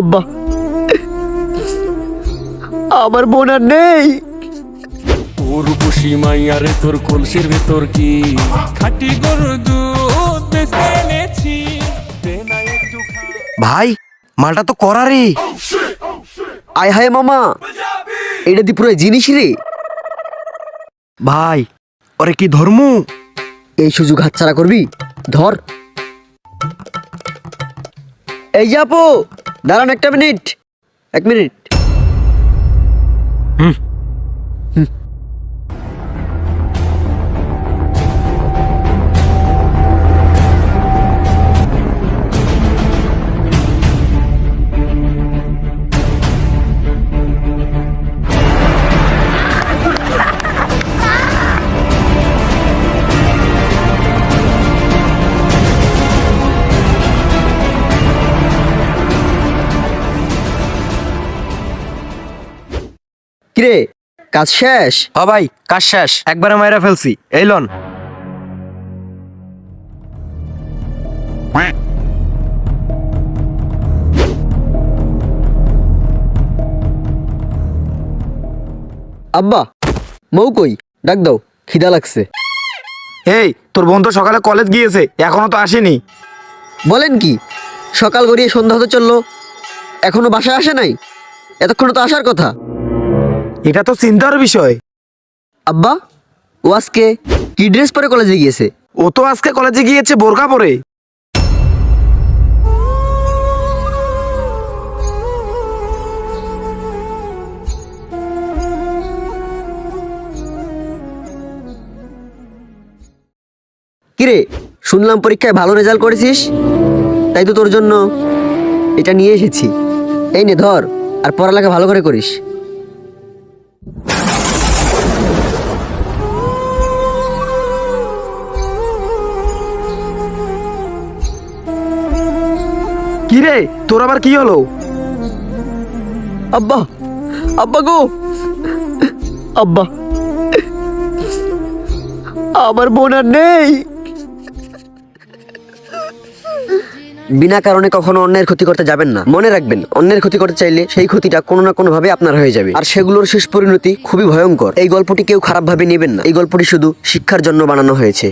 আব্বা। আমার বোন আর নেই। তোর বসি মাইয়ারে তোর কলসির ভেতর কি? খাটি গরু দুধ এনেছি। ভাই মালটা তো করা রে। আয় হায় মামা। এটা দি পুরো জিনিস রে। ভাই ওরে কি ধর্ম? এই সুযোগ হাতছাড়া করবি? ধর। এই যে আপু দাঁড়ান একটা মিনিট এক মিনিট হুম। কিরে কাজ শেষ? হ ভাই কাজ শেষ। একবারে মাইরা ফেলছি। এই লন। আব্বা মৌ কই? ডাক দাও খিদা লাগছে। এই তোর বোন তো সকালে কলেজ গিয়েছে এখনও তো আসেনি। বলেন কি সকাল গড়িয়ে সন্ধ্যা হতে চলল এখনও বাসায় আসে নাই? এতক্ষণ তো আসার কথা। এটা তো চিন্তার বিষয়। আব্বা ও আজকে কি ড্রেস পরে কলেজে গিয়েছে? ও তো আজকে কলেজে গিয়েছে বোরকা পরে। কিরে শুনলাম পরীক্ষায় ভালো রেজাল্ট করেছিস? তাই তো তোর জন্য এটা নিয়ে এসেছি। এই নে ধর আর পড়ালেখা ভালো করে করিস। কি রে তোর আবার কি হলো? আব্বা আব্বা গো। আব্বা। আমার বোন আর নেই। বিনা কারণে কখনো অন্যের ক্ষতি করতে যাবেন না। মনে রাখবেন, অন্যের ক্ষতি করতে চাইলে সেই ক্ষতিটা কোনো না কোনো ভাবে আপনার হয়ে যাবে। আর সেগুলোর শেষ পরিণতি খুবই ভয়ঙ্কর। এই গল্পটি কেউ খারাপ ভাবে নেবেন না। এই গল্পটি শুধু শিক্ষার জন্য বানানো হয়েছে।